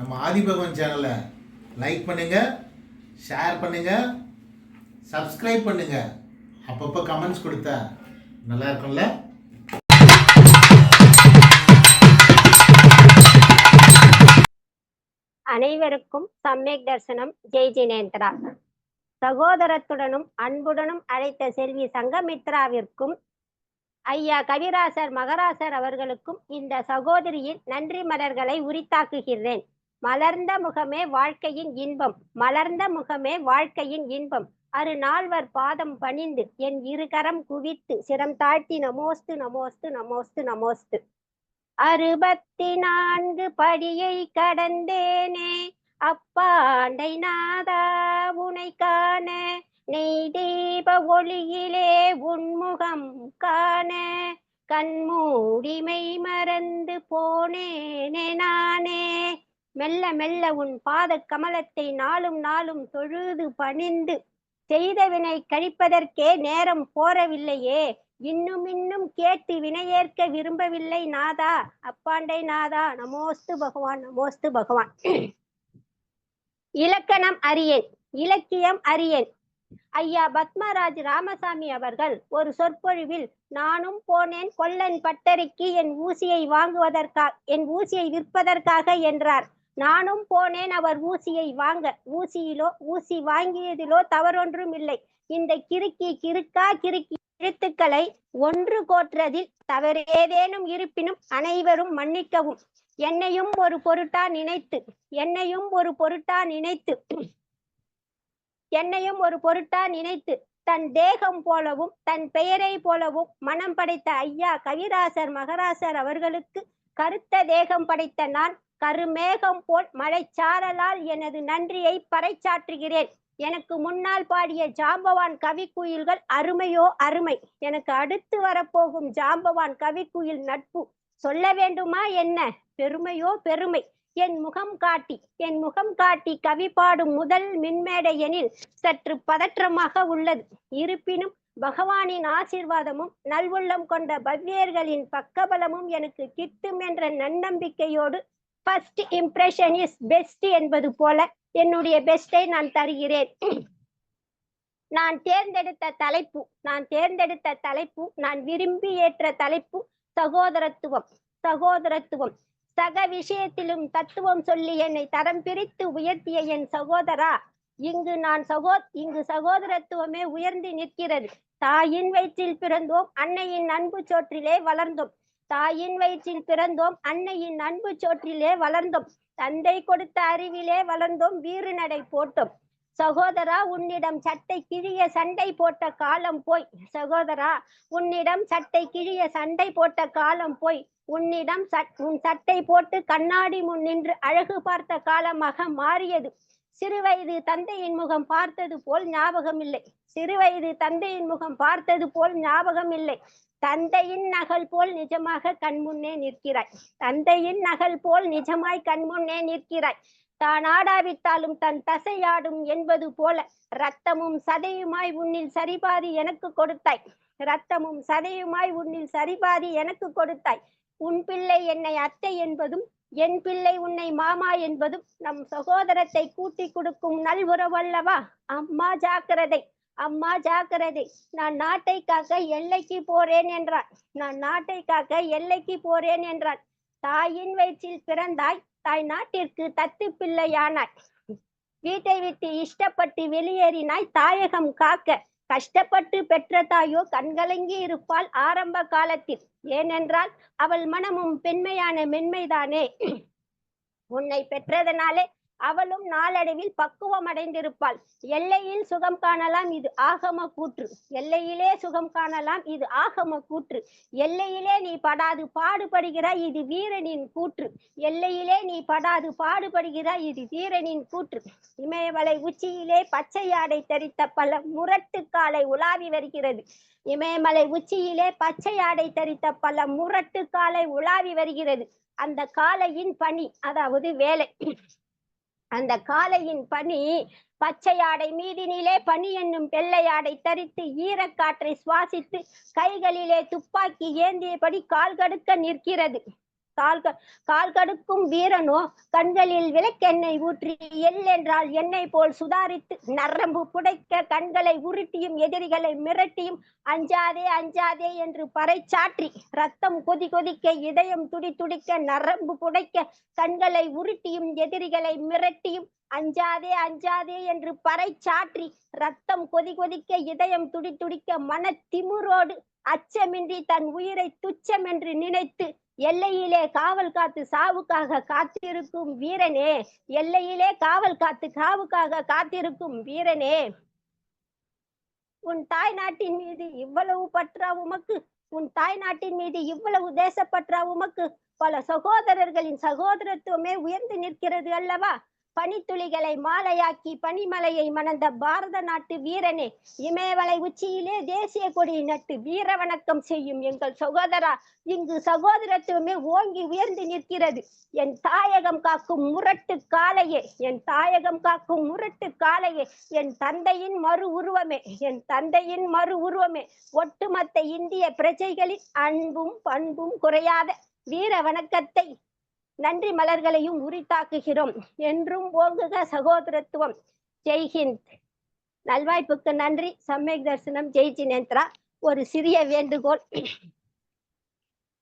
நம்ம ஆதிபகவன் சேனலை லைக் பண்ணுங்கள் ஷேர் பண்ணுங்கள் சப்ஸ்கிரைப் பண்ணுங்கள் அப்பப்போ கமெண்ட்ஸ் கொடுத்தா நல்லா இருக்கும்ல? அனைவருக்கும் சம்யக் தர்சனம். ஜெய் ஜினேந்திரா சகோதரத்துடனும் அன்புடனும் அழைத்த செல்வி சங்கமித்ராவிற்கும் ஐயா கவிராசர் மகராசர் அவர்களுக்கும் இந்த சகோதரியின் நன்றி மலர்களை உரித்தாக்குகிறேன். மலர்ந்த முகமே வாழ்க்கையின் இன்பம் மலர்ந்த முகமே வாழ்க்கையின் இன்பம். அரு நால்வர் பாதம் பணிந்து என் இருகரம் குவித்து சிரம் தாழ்த்தி நமோஸ்து நமோஸ்து நமோஸ்து நமோஸ்து அறுபத்தி நான்கு படியை கடந்தேனே அப்பாண்டை நாதா உனை காண. நெய் தீப ஒளியிலே உன்முகம் காண. கண்மூடிமை மறந்து போனேனே நானே மெல்ல மெல்ல உன் பாத கமலத்தை நாளும் நாளும் தொழுது பணிந்து செய்த வினை கழிப்பதற்கே நேரம் போறவில்லையே. இன்னும் இன்னும் கேட்டு வினையேற்க விரும்பவில்லை நாதா. அப்பாண்டை நாதா. நமோஸ்து பகவான் நமோஸ்து பகவான். இலக்கணம் அறியேன். இலக்கியம் அறியேன். ஐயா பத்மராஜ் ராமசாமி அவர்கள் ஒரு சொற்பொழிவில் நானும் போனேன் கொல்லன் பட்டறைக்கு என் ஊசியை வாங்குவதற்காக என் ஊசியை விற்பதற்காக என்றார். நானும் போனேன் அவர் ஊசியை வாங்க. ஊசியிலோ ஊசி வாங்கியதிலோ தவறொன்றும் இல்லை இந்த கிறுக்கி கிறுக்கா கிறுக்கி எழுத்துக்களை ஒன்று கோற்றதில் தவறேதேனும் இருப்பினும் அனைவரும் மன்னிக்கவும். என்னையும் ஒரு பொருட்டா நினைத்து என்னையும் ஒரு பொருட்டா நினைத்து என்னையும் ஒரு பொருட்டா நினைத்து தன் தேகம் போலவும் தன் பெயரை போலவும் மனம் படைத்த ஐயா கவிராசர் மகராசர் அவர்களுக்கு கருத்த தேகம் படைத்த நான் கருமேகம் போல் மழைச்சாரலால் எனது நன்றியை பறைச்சாற்றுகிறேன். எனக்கு முன்னால் பாடிய ஜாம்பவான் கவிக்குயில்கள் அருமையோ அருமை. எனக்கு அடுத்து வரப்போகும் ஜாம்பவான் கவிக்குயில் நட்பு சொல்ல வேண்டுமா என்ன? பெருமையோ பெருமை. என் முகம் காட்டி என் முகம் காட்டி கவி பாடும் முதல் மின்மேடை எனில் சற்று பதற்றமாக உள்ளது. இருப்பினும் பகவானின் ஆசீர்வாதமும் நல்வுள்ளம் கொண்ட பவ்யர்களின் பக்கபலமும் எனக்கு கிட்டும் என்ற நன்னம்பிக்கையோடு ஃபர்ஸ்ட் இம்ப்ரெஷன் இஸ் பெஸ்ட் என்பது போல என்னுடைய பெஸ்டை நான் தருகிறேன். நான் தேர்ந்தெடுத்த தலைப்பு நான் தேர்ந்தெடுத்த தலைப்பு நான் விரும்பி ஏற்ற தலைப்பு சகோதரத்துவம் சகோதரத்துவம். சக விஷயத்திலும் தத்துவம் சொல்லி என்னை தரம் பிரித்து உயர்த்திய என் சகோதரா இங்கு நான் சகோ இங்கு சகோதரத்துவமே உயர்ந்து நிற்கிறது. தாயின் வயிற்றில் பிறந்தோம் அன்னையின் அன்பு சோற்றிலே வளர்ந்தோம். தாயின் வயிற்றில் பிறந்தோம். அன்னையின் அன்பு சோற்றிலே வளர்ந்தோம். தந்தை கொடுத்த அறிவிலே வளர்ந்தோம். வீறு நடை போட்டோம். சகோதரா உன்னிடம் சட்டை கிழிய சண்டை போட்ட காலம் போய். சகோதரா உன்னிடம் சட்டை கிழிய சண்டை போட்ட காலம் போய். உன்னிடம் சட் உன் சட்டை போட்டு கண்ணாடி முன் நின்று அழகு பார்த்த காலமாக மாறியது. சிறுவயது தந்தையின் முகம் பார்த்தது போல் ஞாபகம் இல்லை சிறுவயது தந்தையின் முகம் பார்த்தது போல் ஞாபகம் இல்லை தந்தையின் நகல் போல் நிஜமாக கண்முன்னே நிற்கிறாய். தந்தையின் நகல் போல் நிஜமாய் கண்முன்னே நிற்கிறாய். தான் ஆடாவிட்டாலும் தன் தசையாடும் என்பது போல ரத்தமும் சதையுமாய் உன்னில் சரிபாதி எனக்கு கொடுத்தாய். ரத்தமும் சதையுமாய் உன்னில் சரிபாதி எனக்கு கொடுத்தாய். உன் பிள்ளை என்னை அத்தை என்பதும் என் பிள்ளை உன்னை மாமா என்பதும் நம் சகோதரத்தை கூட்டி கொடுக்கும் நல்வுறவல்லவா அம்மா ஜாக்கிரதை அம்மா ஜாக்கிரதை. நான் நாட்டை காக்க எல்லைக்கு போறேன் என்றான் நான் நாட்டை காக்க எல்லைக்கு போறேன் என்றான் தாயின் வயிற்றில் பிறந்தாய் தாய் நாட்டிற்கு தத்து பிள்ளையானாய். வீட்டை விட்டு இஷ்டப்பட்டு வெளியேறினாய் தாயகம் காக்க கஷ்டப்பட்டு பெற்ற தாயோ கண்கலங்கி இருப்பாள் ஆரம்ப காலத்தில். ஏனென்றால் அவள் மனமும் பெண்மையான மென்மைதானே. உன்னை பெற்றதனாலே அவளும் நாளடைவில் பக்குவம் அடைந்திருப்பாள் எல்லையில் சுகம் காணலாம் இது ஆகம கூற்று. எல்லையிலே சுகம் காணலாம் இது ஆகம கூற்று. எல்லையிலே நீ படாது பாடுபடுகிறாய் இது வீரனின் கூற்று. எல்லையிலே நீ படாது பாடுபடுகிறாய் இது வீரனின் கூற்று. இமயமலை உச்சியிலே பச்சை ஆடை தரித்த பல முரட்டு காலை உலாவி வருகிறது. இமயமலை உச்சியிலே பச்சை ஆடை தரித்த பல முரட்டு காலை உலாவி வருகிறது. அந்த காலையின் பணி அதாவது வேலை. அந்த காலையின் பனி பச்சை ஆடை மீதினிலே பனி என்னும் வெள்ளையாடை தரித்து ஈரக்காற்றை சுவாசித்து கைகளிலே துப்பாக்கி ஏந்தியபடி கால் கடுக்க நிற்கிறது. கால் கால் கடுக்கும் வீரனோ கண்களில் விளக்கெண்ணெய் ஊற்றி எல் என்றால் எண்ணெய் போல் சுதாரித்து நரம்பு புடைக்க கண்களை உருட்டியும் எதிரிகளை மிரட்டியும் அஞ்சாதே அஞ்சாதே என்று பறைச்சாற்றி ரத்தம் கொதி கொதிக்க இதயம் துடி துடிக்க நரம்பு புடைக்க கண்களை உருட்டியும் எதிரிகளை மிரட்டியும் அஞ்சாதே அஞ்சாதே என்று பறைச்சாற்றி ரத்தம் கொதி கொதிக்க இதயம் துடி துடிக்க மன திமுரோடு அச்சமின்றி தன் உயிரை துச்சம் என்று நினைத்து எல்லையிலே காவல் காத்து சாவுக்காக காத்திருக்கும் வீரனே எல்லையிலே காவல் காத்து காவுக்காக காத்திருக்கும் வீரனே உன் தாய் நாட்டின் மீது இவ்வளவு பற்றா உமக்கு உன் தாய் நாட்டின் மீது இவ்வளவு தேசப்பற்றா உமக்கு பல சகோதரர்களின் சகோதரத்துவமே உயர்ந்து நிற்கிறது அல்லவா? பனித்துளிகளை மாலையாக்கி பனிமலையை மணந்த பாரத நாட்டு வீரனே இமயமலை உச்சியிலே தேசிய கொடி நட்டு வீர வணக்கம் செய்யும் எங்கள் சகோதரா. இங்கு சகோதரத்துவமே ஓங்கி உயர்ந்து நிற்கிறது. என் தாயகம் காக்கும் முரட்டு காளையே என் தாயகம் காக்கும் முரட்டு காளையே என் தந்தையின் மறு உருவமே என் தந்தையின் மறு உருவமே. ஒட்டுமொத்த இந்திய பிரஜைகளின் அன்பும் பண்பும் குறையாத வீர வணக்கத்தை நன்றி மலர்களையும் உரித்தாக்குகிறோம். என்றும் ஓங்குக சகோதரத்துவம். ஜெய்ஹிந்த் நல்வாய்ப்புக்கு நன்றி. சம்மேக் தரிசனம். ஜெய் ஜினேந்திரா. ஒரு சிறிய வேண்டுகோள்.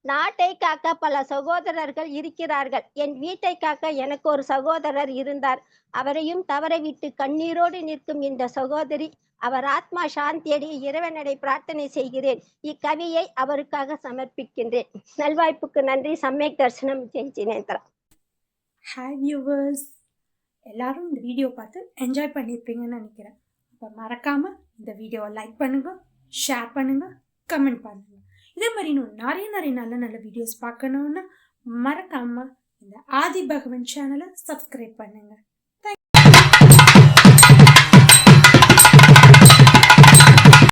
நாட்டை காக்க பல சகோதரர்கள் இருக்கிறார்கள். என் வீட்டை காக்க எனக்கு ஒரு சகோதரர் இருந்தார். அவரையும் தவறவிட்டு கண்ணீரோடு நிற்கும் இந்த சகோதரி அவர் ஆத்மா சாந்தியடைய இறைவனடை பிரார்த்தனை செய்கிறேன். இக்கவியை அவருக்காக சமர்ப்பிக்கின்றேன். நல்வாய்ப்புக்கு நன்றி. சமயக் தரிசனம் ஜெய் ஜினேந்திரா. ஹாய் வியூவர்ஸ் எல்லாரும் இந்த வீடியோ பார்த்து என்ஜாய் பண்ணியிருப்பீங்கன்னு நினைக்கிறேன். அப்போ மறக்காமல் இந்த வீடியோவை லைக் பண்ணுங்கள் ஷேர் பண்ணுங்கள் கமெண்ட் பண்ணுங்கள் இதே மாதிரி இன்னும் நிறைய நிறைய நல்ல நல்ல வீடியோஸ் பார்க்கணுன்னா மறக்காமல் இந்த ஆதி பகவன் சேனலை சப்ஸ்கிரைப் பண்ணுங்கள்